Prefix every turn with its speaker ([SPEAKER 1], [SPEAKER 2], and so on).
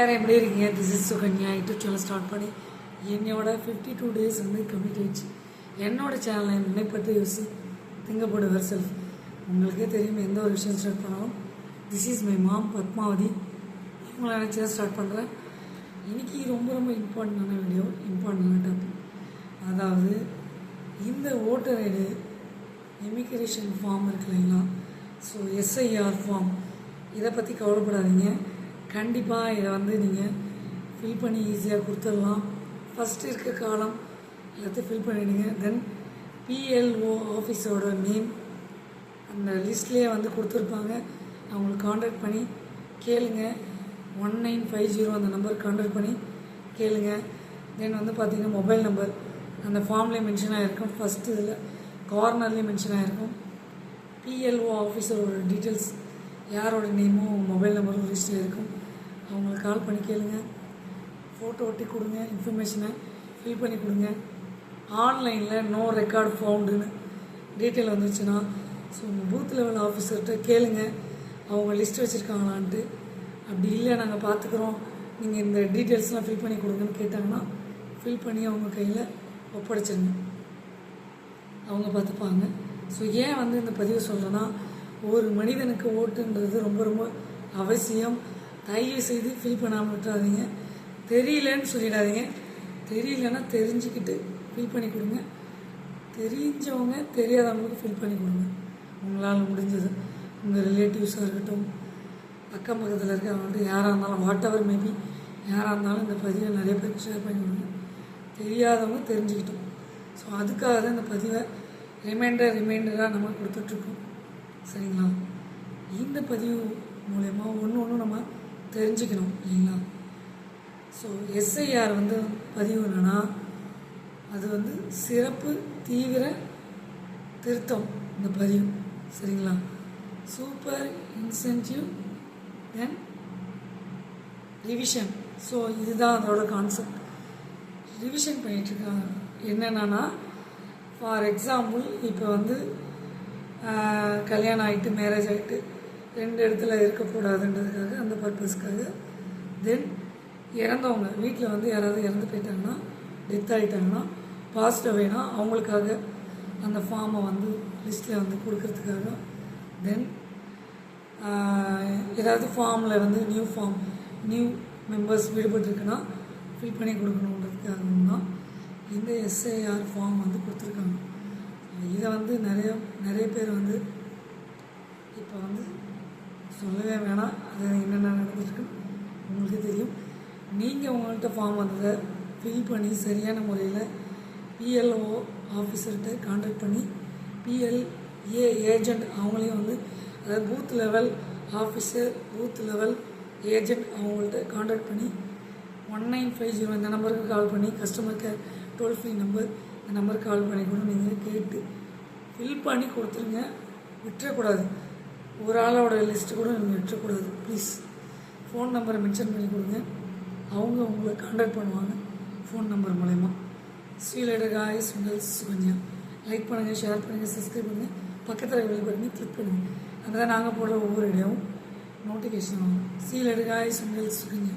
[SPEAKER 1] வேறு எப்படி இருக்கீங்க? This is Sukanya. YouTube channel start பண்ணி என்னோட ஃபிஃப்டி டூ டேஸ் வந்து கம்ப்ளீட் ஆயிடுச்சு. என்னோட சேனலை என்னை பற்றி யோசி திங்கப்படுவர் செல்ஃப் உங்களுக்கே தெரியும் எந்த ஒரு விஷயம் ஸ்டார்ட் பண்ணாலும் this is my mom Padmavathi. இவங்களை நினச்சி ஸ்டார்ட் பண்ணுறேன் இன்றைக்கி ரொம்ப ரொம்ப இம்பார்ட்டண்டான வீடியோ இம்பார்ட்டண்டான டாபிக் அதாவது இந்த ஓட்டர் ஐடு எமிக்ரேஷன் ஃபார்ம் இருக்கு இல்லைங்களா ஸோ எஸ்ஐஆர் ஃபார்ம் இதை பற்றி கவலைப்படாதீங்க. கண்டிப்பாக இதை வந்து நீங்கள் ஃபில் பண்ணி ஈஸியாக கொடுத்துடலாம். ஃபஸ்ட்டு இருக்க காலம் எல்லாத்தையும் ஃபில் பண்ணிவிடுங்க தென் பிஎல்ஓ ஆஃபீஸோட நேம் அந்த லிஸ்ட்லேயே வந்து கொடுத்துருப்பாங்க. அவங்களுக்கு காண்டாக்ட் பண்ணி கேளுங்க. ஒன் நைன் ஃபைவ் ஜீரோ அந்த நம்பருக்கு காண்டாக்ட் பண்ணி கேளுங்க. தென் வந்து பார்த்தீங்கன்னா மொபைல் நம்பர் அந்த ஃபார்ம்லேயே மென்ஷன் ஆகிருக்கும் ஃபஸ்ட்டு இதில் கார்னர்லேயே மென்ஷன் ஆகிருக்கும் பிஎல்ஓ ஆஃபீஸரோட டீட்டெயில்ஸ் யாரோட நேமும் மொபைல் நம்பரும் லிஸ்ட்டில் இருக்கும். அவங்களுக்கு கால் பண்ணி கேளுங்க. ஃபோட்டோ ஒட்டி கொடுங்க இன்ஃபர்மேஷனை ஃபில் பண்ணி கொடுங்க. ஆன்லைனில் நோ ரெக்கார்டு ஃபவுண்டுன்னு டீட்டெயில் வந்துச்சுன்னா ஸோ உங்கள் பூத் லெவல் ஆஃபீஸர்கிட்ட கேளுங்க. அவங்க லிஸ்ட் வச்சுருக்காங்களான்ட்டு. அப்படி இல்லை நாங்கள் பார்த்துக்குறோம் நீங்கள் இந்த டீட்டெயில்ஸ்லாம் ஃபில் பண்ணி கொடுங்கன்னு கேட்டாங்கன்னா ஃபில் பண்ணி அவங்க கையில் ஒப்படைச்சிருங்க. அவங்க பார்த்துப்பாங்க ஸோ ஏன் வந்து இந்த பதிவு சொல்கிறேன்னா ஒரு மனிதனுக்கு ஓட்டுன்றது ரொம்ப ரொம்ப அவசியம். தயவு செய்து ஃபில் பண்ணாமல் விட்டுறாதீங்க. தெரியலன்னு சொல்லிடாதீங்க. தெரியலன்னா தெரிஞ்சுக்கிட்டு ஃபில் பண்ணி கொடுங்க. தெரிஞ்சவங்க தெரியாதவங்களுக்கு ஃபில் பண்ணி கொடுங்க. உங்களால் முடிஞ்சது. உங்கள் ரிலேட்டிவ்ஸாக இருக்கட்டும் அக்கம் பக்கத்தில் இருக்கிறவங்க யாராக இருந்தாலும் வாட் எவர் மேபி யாராக இருந்தாலும் இந்த பதிவை நிறைய பேருக்கு ஷேர் பண்ணி கொடுங்க. தெரியாதவங்க தெரிஞ்சுக்கிட்டோம். ஸோ அதுக்காக தான் இந்த பதிவை ரிமைண்டர் ரிமைண்டராக நம்ம கொடுத்துட்ருக்கோம் சரிங்களா? இந்த பதிவு மூலயமா ஒன்று ஒன்று நம்ம தெரிஞ்சுக்கணும் இல்லைங்களா? ஸோ எஸ்ஐஆர் வந்து பதிவு என்னன்னா அது வந்து சிறப்பு தீவிர திருத்தம் இந்த பதிவு. சரிங்களா? Super incentive then revision so இதுதான் அதோட கான்செப்ட் ரிவிஷன் பண்ணிகிட்ருக்காங்க என்னென்னா ஃபார் எக்ஸாம்பிள் இப்போ வந்து கல்யாணம் ஆகிட்டு மேரேஜ் ஆகிட்டு ரெண்டு இடத்துல இருக்கக்கூடாதுன்றதுக்காக அந்த பர்பஸ்க்காக தென் இறந்தவங்க வீட்டில் வந்து யாராவது இறந்து போயிட்டாங்கன்னா டெத் ஆகிட்டாங்கன்னா பாசிட்டிவ் வேணா அவங்களுக்காக அந்த ஃபார்மை வந்து லிஸ்ட்டில் வந்து கொடுக்கறதுக்காக. தென் ஏதாவது ஃபார்மில் வந்து நியூ ஃபார்ம் நியூ மெம்பர்ஸ் விடுபட்டிருக்குன்னா ஃபில் பண்ணி கொடுக்கணுன்றதுக்காக தான் இந்த எஸ்ஐஆர் ஃபார்ம் வந்து கொடுத்துருக்காங்க. இதை வந்து நிறைய நிறைய பேர் வந்து இப்போ வந்து சொல்லவே வேணாம். அது என்னென்ன நடந்துருக்கு உங்களுக்கு தெரியும். நீங்கள் உங்கள்கிட்ட ஃபார்ம் வந்ததை ஃபில் பண்ணி சரியான முறையில் பிஎல்ஓ ஆஃபீஸர்கிட்ட காண்டாக்ட் பண்ணி பிஎல்ஏ ஏஜெண்ட் அவங்களையும் வந்து அதாவது booth level officer booth level agent அவங்கள்ட்ட காண்டாக்ட் பண்ணி ஒன் நைன் ஃபைவ் ஜீரோ இந்த நம்பருக்கு கால் பண்ணி customer care toll free number இந்த நம்பருக்கு கால் பண்ணி கூட நீங்கள் கேட்டு ஃபில் பண்ணி கொடுத்துருங்க. விட்டுறக்கூடாது. ஒரு ஆளோட லிஸ்ட்டு கூட நீங்கள் விட்டுறக்கூடாது. ப்ளீஸ் ஃபோன் நம்பரை மென்ஷன் பண்ணி கொடுங்க. அவங்க உங்களை காண்டாக்ட் பண்ணுவாங்க. ஃபோன் நம்பர் மூலயமா. ஸ்ரீலேடர் காய்ஸ் உங்கள் சுகன்யா லைக் பண்ணுங்கள் ஷேர் பண்ணுங்கள் சப்ஸ்கிரைப் பண்ணுங்கள் பக்கத்தில் பெல் பண்ணி கிளிக் பண்ணுங்கள் அப்போ தான் நாங்கள் போடுற ஒவ்வொரு இடையும் நோட்டிஃபிகேஷன் ஆகும் ஸ்ரீலேடர் காய்ஸ் உங்கள் சுகன்யா